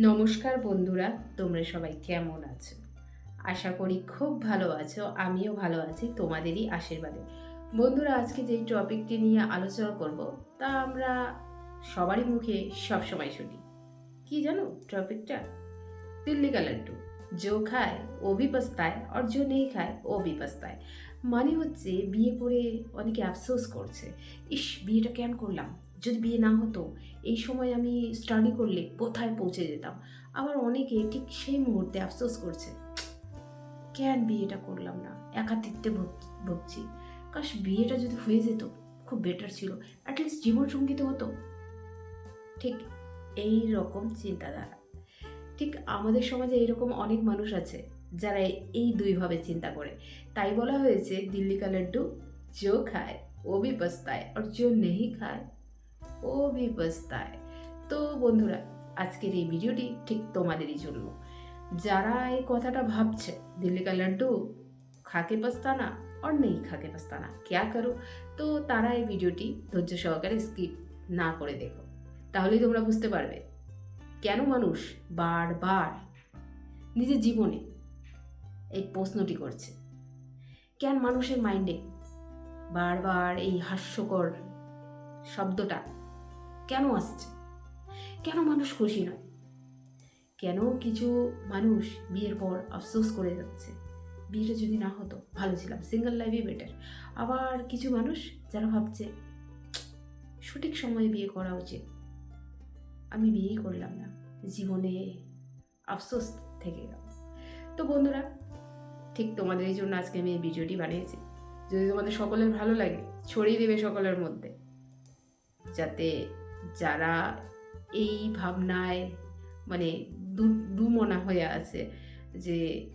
নমস্কার বন্ধুরা, তোমরা সবাই কেমন আছো? আশা করি খুব ভালো আছো, আমিও ভালো আছি, তোমাদেরই আশীর্বাদে। বন্ধুরা, আজকে যেই টপিকটি নিয়ে আলোচনা করব, তা আমরা সবারই মুখে সবসময় শুনি। কি জানো টপিকটা? দিল্লি কা লাড্ডু, যে খায় ও বিপস্তায় আর যে নেই খায় ও বিপস্তায় মানে হচ্ছে, বিয়ে করে অনেকে আফসোস করছে, ইস, বিয়েটা কেন করলাম? যদি বিয়ে না হতো, এই সময় আমি স্টাডি করলে কোথায় পৌঁছে যেতাম? আবার অনেকে ঠিক সেই মুহূর্তে আফসোস করছে, কেন বিয়েটা করলাম না? একাতিত্বে ভুগছি। কাশ, বিয়েটা যদি হয়ে যেত, খুব বেটার ছিল। অ্যাটলিস্ট জীবন সংগীত হতো। ঠিক এই রকম চিন্তাধারা। ঠিক আমাদের সমাজে এইরকম অনেক মানুষ আছে, যারা এই দুইভাবে চিন্তা করে। তাই বলা হয়েছে, দিল্লি কা লাড্ডু জো খায়, ও বিপস্তায় আর জো নেই খায়। ও ভি পস্তায় তো বন্ধুরা, আজকের এই ভিডিওটি ঠিক তোমাদেরই জন্য। যারা এই কথাটা ভাবছে দিল্লি কা লাড্ডু, খাকে পস্তানা আর নেই খাকে পস্তানা, ক্যা করো? তো তারা এই ভিডিওটি ধৈর্য সহকারে স্কিপ না করে দেখো। তাহলেই তোমরা বুঝতে পারবে কেন মানুষ বারবার নিজের জীবনে এই প্রশ্নটি করছে। কেন মানুষের মাইন্ডে বারবার এই হাস্যকর শব্দটা কেন আসছে? কেন মানুষ খুশি নয়? কেন কিছু মানুষ বিয়ের পর আফসোস করে যাচ্ছে? বিয়েটা যদি না হতো, ভালো ছিলাম সিঙ্গেল লাইফই বেটার আবার কিছু মানুষ যারা ভাবছে, সঠিক সময়ে বিয়ে করা উচিত। আমি বিয়েই করলাম না, জীবনে আফসোস থেকে গেল তো বন্ধুরা, ঠিক তোমাদের এই জন্য আজকে আমি এই ভিডিওটি বানিয়েছি। যদি তোমাদের সকলের ভালো লাগে, ছড়িয়ে দেবে সকলের মধ্যে, যাতে যারা এই ভাবনায় মানে দুমনা হয়ে আছে যে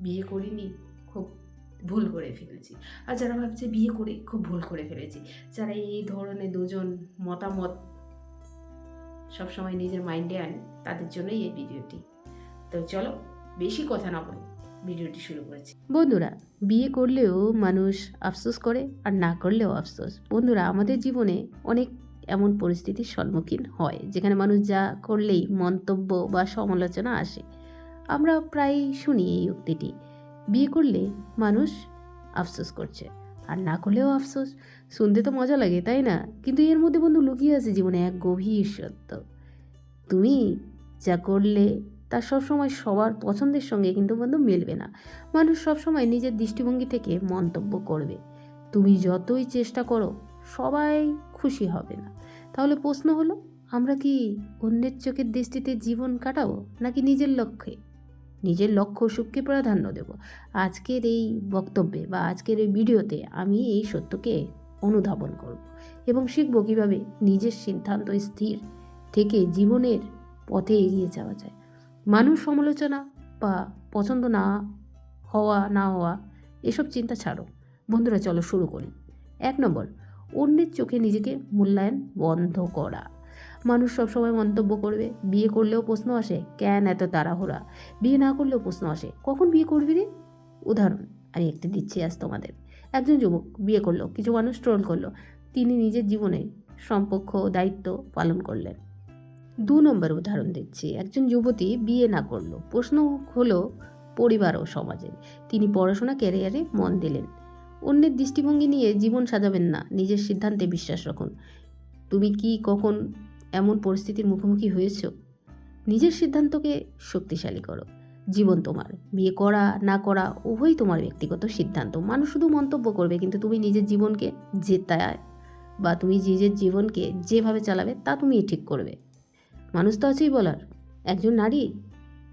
বিয়ে করিনি, খুব ভুল করে ফেলেছি। আর যারা ভাবছে বিয়ে করে, খুব ভুল করে ফেলেছি। যারা এই ধরনের দুজন মতামত সবসময় নিজের মাইন্ডে আনে, তাদের জন্যই এই ভিডিওটি। তো চলো, বেশি কথা না বলে ভিডিওটি শুরু করেছি। বন্ধুরা, বিয়ে করলেও মানুষ আফসোস করে আর না করলেও আফসোস। বন্ধুরা, আমাদের জীবনে অনেক এমন পরিস্থিতির সম্মুখীন হয়, যেখানে মানুষ যা করলেই মন্তব্য বা সমালোচনা আসে। আমরা প্রায় শুনি এই উক্তিটি, বিয়ে করলে মানুষ আফসোস করছে, আর না করলেও আফসোস। শুনতে তো মজা লাগে, তাই না? কিন্তু এর মধ্যে বন্ধু লুকিয়ে আছে জীবনে এক গভীর সত্য। তুমি যা করলে তা সবসময় সবার পছন্দের সঙ্গে কিন্তু বন্ধু মিলবে না। মানুষ সবসময় নিজের দৃষ্টিভঙ্গি থেকে মন্তব্য করবে। তুমি যতই চেষ্টা করো সবাই খুশি হবে না। তাহলে প্রশ্ন হলো, আমরা কি অন্যের চোখের দৃষ্টিতে জীবন কাটাবো নাকি নিজের লক্ষ্যে? নিজের লক্ষ্য সুখকে প্রাধান্য দেব। আজকের এই বক্তব্যে বা আজকের এই ভিডিওতে আমি এই সত্যকে অনুধাবন করব এবং শিখব কীভাবে নিজের সিদ্ধান্ত স্থির থেকে জীবনের পথে এগিয়ে যাওয়া যায়। মানুষ সমালোচনা বা পছন্দ না হওয়া না হওয়া, এসব চিন্তা ছাড়ো। বন্ধুরা, চলো শুরু করি। এক নম্বর অন্যের চোখে নিজেকে মূল্যায়ন বন্ধ করা। মানুষ সবসময় মন্তব্য করবে, বিয়ে করলেও প্রশ্ন আসে, কেন এত তাড়াহুড়া? বিয়ে না করলেও প্রশ্ন আসে, কখন বিয়ে করবি রে? উদাহরণ, আমি একটি দিচ্ছি আজ তোমাদের। একজন যুবক বিয়ে করল, কিছু মানুষ ট্রোল করল, তিনি নিজের জীবনে সম্পর্ক ও দায়িত্ব পালন করলেন। দু নম্বর উদাহরণ দিচ্ছি, একজন যুবতী বিয়ে না করল, প্রশ্ন হলো পরিবার ও সমাজের। তিনি পড়াশোনা, ক্যারিয়ারে মন দিলেন। অন্যের দৃষ্টিভঙ্গি নিয়ে জীবন সাজাবেন না। নিজের সিদ্ধান্তে বিশ্বাস রাখুন। তুমি কি কখন এমন পরিস্থিতির মুখোমুখি হয়েছ? নিজের সিদ্ধান্তকে শক্তিশালী করো। জীবন তোমার। বিয়ে করা, না করা, উভয়ই তোমার ব্যক্তিগত সিদ্ধান্ত। মানুষ শুধু মন্তব্য করবে, কিন্তু তুমি নিজের জীবনকে জেতায় বা তুমি নিজের জীবনকে যেভাবে চালাবে, তা তুমি ঠিক করবে। মানুষ তো আছেই বলার। একজন নারী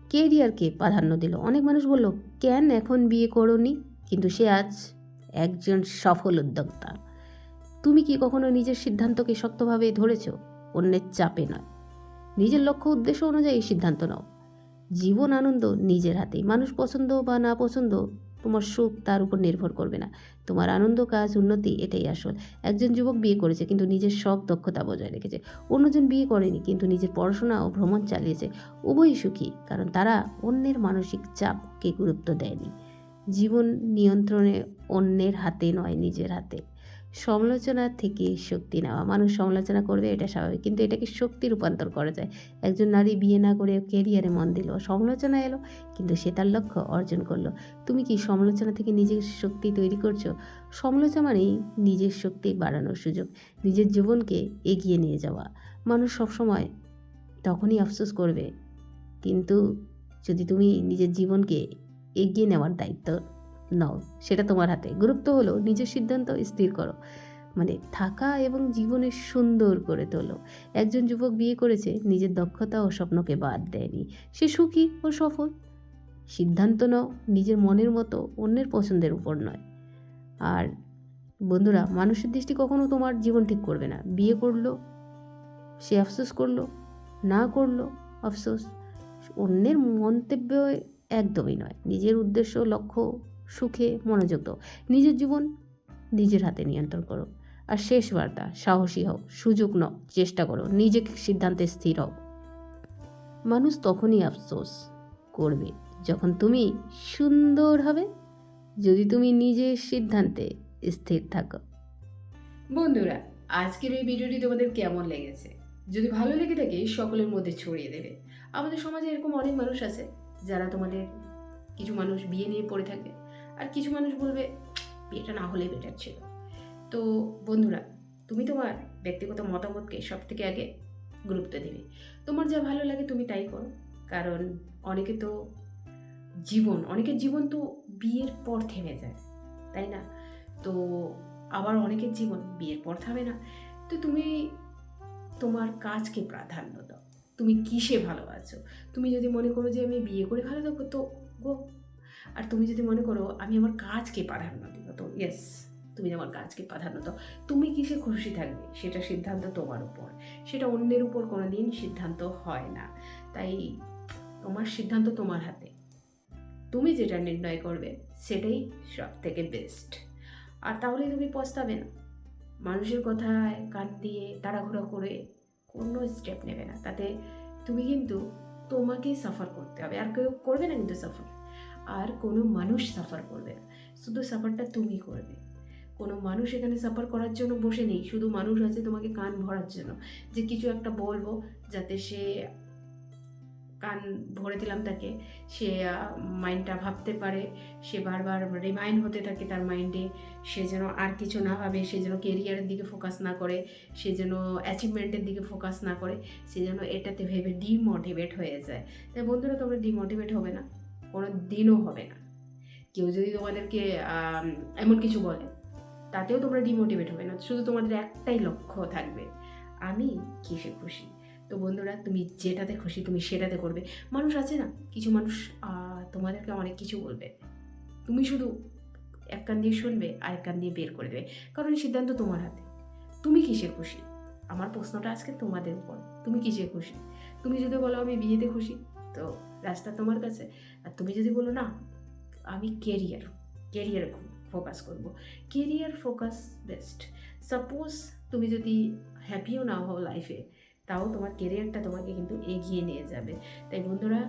কেরিয়ারকে প্রাধান্য দিল। অনেক মানুষ বলল, কেন এখন বিয়ে করনি? কিন্তু সে আজ একজন সফল উদ্যোক্তা। তুমি কি কখনো নিজের সিদ্ধান্তকে শক্তভাবে ধরেছ? অন্যের চাপে নয়। নিজের লক্ষ্য, উদ্দেশ্য অনুযায়ী সিদ্ধান্ত নাও। জীবন আনন্দ নিজের হাতেই। মানুষ পছন্দ বা না পছন্দ, তোমার সুখ তার উপর নির্ভর করবে না। তোমার আনন্দ, কাজ, উন্নতি এটাই আসল। একজন যুবক বিয়ে করেছে কিন্তু নিজের সব দক্ষতা বজায় রেখেছে। অন্যজন বিয়ে করেনি কিন্তু নিজের পড়াশোনা ও ভ্রমণ চালিয়েছে। উভয়ই সুখী কারণ তারা অন্যের মানসিক চাপকে গুরুত্ব দেয়নি। জীবন নিয়ন্ত্রণে অন্যের হাতে নয়, নিজের হাতে। সমালোচনা থেকে শক্তি নেওয়া। মানুষ সমালোচনা করবে, এটা স্বাভাবিক। কিন্তু এটাকে শক্তি রূপান্তর করা যায়। একজন নারী বিয়ে না করে কেরিয়ারে মন দিল। সমালোচনা এলো, কিন্তু সে তার লক্ষ্য অর্জন করল। তুমি কি সমালোচনা থেকে নিজের শক্তি তৈরি করছ? সমালোচনা মানেই নিজের শক্তি বাড়ানোর সুযোগ, নিজের জীবনকে এগিয়ে নিয়ে যাওয়া। মানুষ সবসময় তখনই আফসোস করবে, কিন্তু যদি তুমি নিজের জীবনকে এগিয়ে নেওয়ার দায়িত্ব নাও, সেটা তোমার হাতে। গুরুত্ব হলো নিজের সিদ্ধান্ত স্থির করো। মানে থাকা এবং জীবনে সুন্দর করে তোলো। একজন যুবক বিয়ে করেছে, নিজের দক্ষতা ও স্বপ্নকে বাদ দেয়নি। সে সুখী ও সফল। সিদ্ধান্ত নাও, নিজের মনের মতো অন্যের পছন্দের উপর নয়। আর বন্ধুরা, মানুষের দৃষ্টি কখনো তোমার জীবন ঠিক করবে না। বিয়ে করল, সে আফসোস করল, না করল আফসোস। অন্যের মন্তব্য একদমই নয়। নিজের উদ্দেশ্য, লক্ষ্য, সুখে মনোযোগ দাও। নিজের জীবন নিজের হাতে নিয়ন্ত্রণ করো। আর শেষ বার্তা, সাহসী হও, সুযোগ নাও, চেষ্টা করো নিজেকে সিদ্ধান্তে স্থির হও। মানুষ তখনই আফসোস করবে যখন তুমি সুন্দর হবে, যদি তুমি নিজের সিদ্ধান্তে স্থির থাকো। বন্ধুরা, আজকের এই ভিডিওটি তোমাদের কেমন লেগেছে? যদি ভালো লেগে থাকে সকলের মধ্যে ছড়িয়ে দেবে। আমাদের সমাজে এরকম অনেক মানুষ আছে যারা তোমাদের কিছু মানুষ বিয়ে নিয়ে পড়ে থাকে। আর কিছু মানুষ বলবে, বিয়েটা না হলে বেটার ছিল। তো বন্ধুরা, তুমি তোমার ব্যক্তিগত মতামতকে সব থেকে আগে গুরুত্ব দেবে। তোমার যা ভালো লাগে তুমি তাই করো। কারণ অনেকে তো জীবন অনেকের জীবন তো বিয়ের পর থেমে যায়, তাই না? তো আবার অনেকের জীবন বিয়ের পর থামে না। তো তুমি তোমার কাজকে প্রাধান্য দাও। তুমি কিসে ভালো আছো তুমি যদি মনে করো যে আমি বিয়ে করে ভালো থাকব তো গো। আর তুমি যদি মনে করো আমি আমার কাজকে প্রাধান্য দিব তো ইয়েস তুমি আমার কাজকে প্রাধান্য দাও। তুমি কিসে খুশি থাকবে? সেটা সিদ্ধান্ত তোমার উপর। সেটা অন্যের উপর কোনো দিন সিদ্ধান্ত হয় না। তাই তোমার সিদ্ধান্ত তোমার হাতে। তুমি যেটা নির্ণয় করবে, সেটাই সব থেকে বেস্ট আর তাহলে তুমি পস্তাবে না। মানুষের কথায় কান দিয়ে তাড়াহুড়ো করে কোনো স্টেপ নেবে না। তাতে তুমি কিন্তু তোমাকেই সাফার করতে হবে। আর কেউ করবে না কিন্তু সাফার আর কোনো মানুষ সাফার করবে না। শুধু সাফারটা তুমি করবে। কোনো মানুষ এখানে সাফার করার জন্য বসে নেই। শুধু মানুষ আছে তোমাকে কান ভরার জন্য। যে কিছু একটা বলব যাতে সে কান ভরে দিলাম তাকে। সে মাইন্ডটা ভাবতে পারে, সে বারবার রিমাইন্ড হতে থাকে তার মাইন্ডে, সে যেন আর কিছু না ভাবে, সে যেন কেরিয়ারের দিকে ফোকাস না করে, সে যেন অ্যাচিভমেন্টের দিকে ফোকাস না করে, সে যেন এটাতে ভেবে ডিমোটিভেট হয়ে যায়। তাই বন্ধুরা, তোমরা ডিমোটিভেট হবে না, কোনো দিনও হবে না। কেউ যদি তোমাদেরকে এমন কিছু বলে, তাতেও তোমরা ডিমোটিভেট হবে না। শুধু তোমাদের একটাই লক্ষ্য থাকবে, আমি কিসে খুশি? তো বন্ধুরা, তুমি যেটাতে খুশি তুমি সেটাতে করবে। মানুষ আছে না, কিছু মানুষ তোমাদেরকে অনেক কিছু বলবে। তুমি শুধু এক কান দিয়ে শুনবে আর এক কান দিয়ে বের করে দেবে। কারণ সিদ্ধান্ত তোমার হাতে। তুমি কিসে খুশি? আমার প্রশ্নটা আজকে তোমাদের উপর। তুমি কিসে খুশি? তুমি যদি বলো আমি বিয়েতে খুশি, তো রাস্তা তোমার কাছে। আর তুমি যদি বলো না, আমি কেরিয়ার কেরিয়ার ফোকাস করব। কেরিয়ার ফোকাস বেস্ট সাপোজ তুমি যদি হ্যাপিও না হও লাইফে তাও তোমার কেরিয়ারটা তোমাকে কিন্তু এগিয়ে নিয়ে যাবে। তাই বন্ধুরা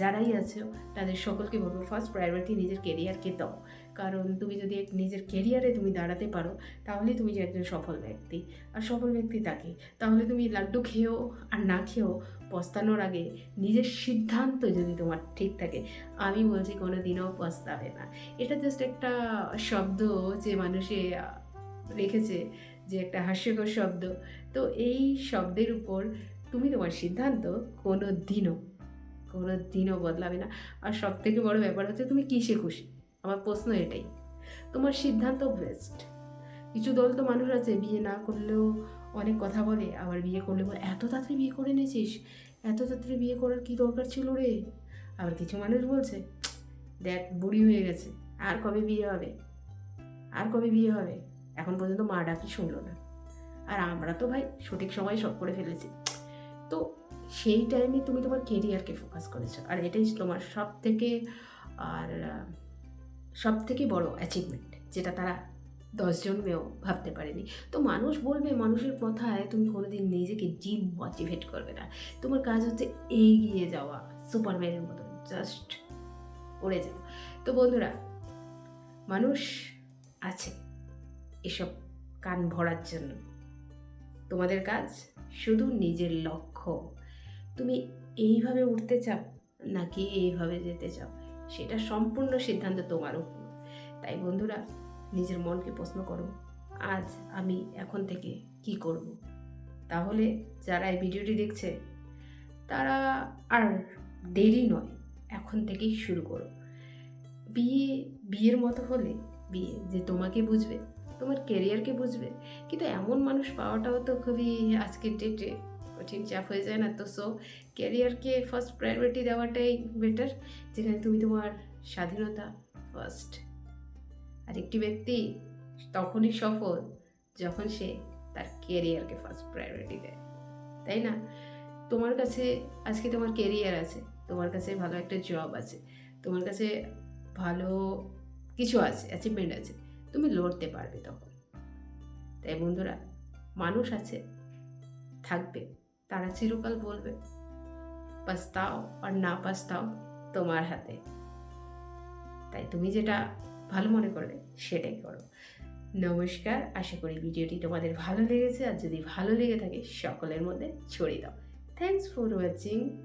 যারাই আছো, তাদের সকলকে বলব ফার্স্ট প্রায়োরিটি নিজের কেরিয়ারকে দাও। কারণ তুমি যদি নিজের কেরিয়ারে তুমি দাঁড়াতে পারো, তাহলে তুমি যে একজন সফল ব্যক্তি। আর সফল ব্যক্তি তাকে? তাহলে তুমি লাড্ডু খেয়েও আর না খেয়েও পস্তানোর আগে নিজের সিদ্ধান্ত যদি তোমার ঠিক থাকে, আমি বলছি কোনো দিনও পস্তাবে না। এটা জাস্ট একটা শব্দ যে মানুষে রেখেছে যে একটা হাস্যকর শব্দ। তো এই শব্দের উপর তুমি তোমার সিদ্ধান্ত কোনো দিনও কোনো দিনও বদলাবে না। আর সব থেকে বড় ব্যাপার হচ্ছে তুমি কিসে খুশি? আমার প্রশ্ন এটাই। তোমার সিদ্ধান্ত বেস্ট কিছু দল তো মানুষ আছে, বিয়ে না করলেও অনেক কথা বলে, আবার বিয়ে করলে বলে, এত তাড়াতাড়ি বিয়ে করে নিয়েছিস এত তাড়াতাড়ি বিয়ে করার কি দরকার ছিল রে? আবার কিছু মানুষ বলছে, দেখ, বুড়ি হয়ে গেছে, আর কবে বিয়ে হবে? আর কবে বিয়ে হবে? এখন পর্যন্ত মা ডাকি শুনলো না। আর আমরা তো ভাই সঠিক সময় সব করে ফেলেছি। তো সেই টাইমে তুমি তোমার কেরিয়ারকে ফোকাস করেছ। আর এটাই তোমার সব থেকে আর সব থেকে বড় অ্যাচিভমেন্ট যেটা তারা দশ জন্মেও ভাবতে পারেনি। তো মানুষ বলবে, মানুষের কথায় তুমি কোনোদিন নিজেকে ডিম মোটিভেট করবে না। তোমার কাজ হচ্ছে এগিয়ে যাওয়া সুপারম্যানের মতো জাস্ট উড়ে যাও তো বন্ধুরা, মানুষ আছে। এসব কান ভরার জন্য। তোমাদের কাজ শুধু নিজের লক্ষ্য। তুমি এইভাবে উঠতে চাও নাকি এইভাবে যেতে চাও? সেটা সম্পূর্ণ সিদ্ধান্ত তোমার উপর। তাই বন্ধুরা, নিজের মনকে প্রশ্ন করো, আজ আমি এখন থেকে কি করব? তাহলে যারা এই ভিডিওটি দেখছে, তারা আর দেরি নয়, এখন থেকেই শুরু করো। বিয়ে, বিয়ের মতো হলে, বিয়ে যে তোমাকে বুঝবে তোমার কেরিয়ারকে বুঝবে? কিন্তু এমন মানুষ পাওয়াটাও তো খুবই আজকের ডেটে কঠিন চাপ হয়ে যায় না তো? সো ক্যারিয়ারকে ফার্স্ট প্রায়োরিটি দেওয়াটাই বেটার যেখানে তুমি তোমার স্বাধীনতা ফার্স্ট আর একটি ব্যক্তি তখনই সফল যখন সে তার কেরিয়ারকে ফার্স্ট প্রায়োরিটি দেয়। তাই না? তোমার কাছে, আজকে তোমার কেরিয়ার আছে, তোমার কাছে ভালো একটা জব আছে, তোমার কাছে ভালো কিছু আছে অ্যাচিভমেন্ট আছে তুমি লড়তে পারবে তখন। তাই বন্ধুরা, মানুষ আছে, থাকবে, তারা চিরকাল বলবে, পাস্তাও আর না পাস্তাও তোমার হাতে। তাই তুমি যেটা ভালো মনে করবে, সেটাই করো। নমস্কার, আশা করি ভিডিওটি তোমাদের ভালো লেগেছে। আর যদি ভালো লেগে থাকে, সকলের মধ্যে ছড়িয়ে দাও। Thanks for watching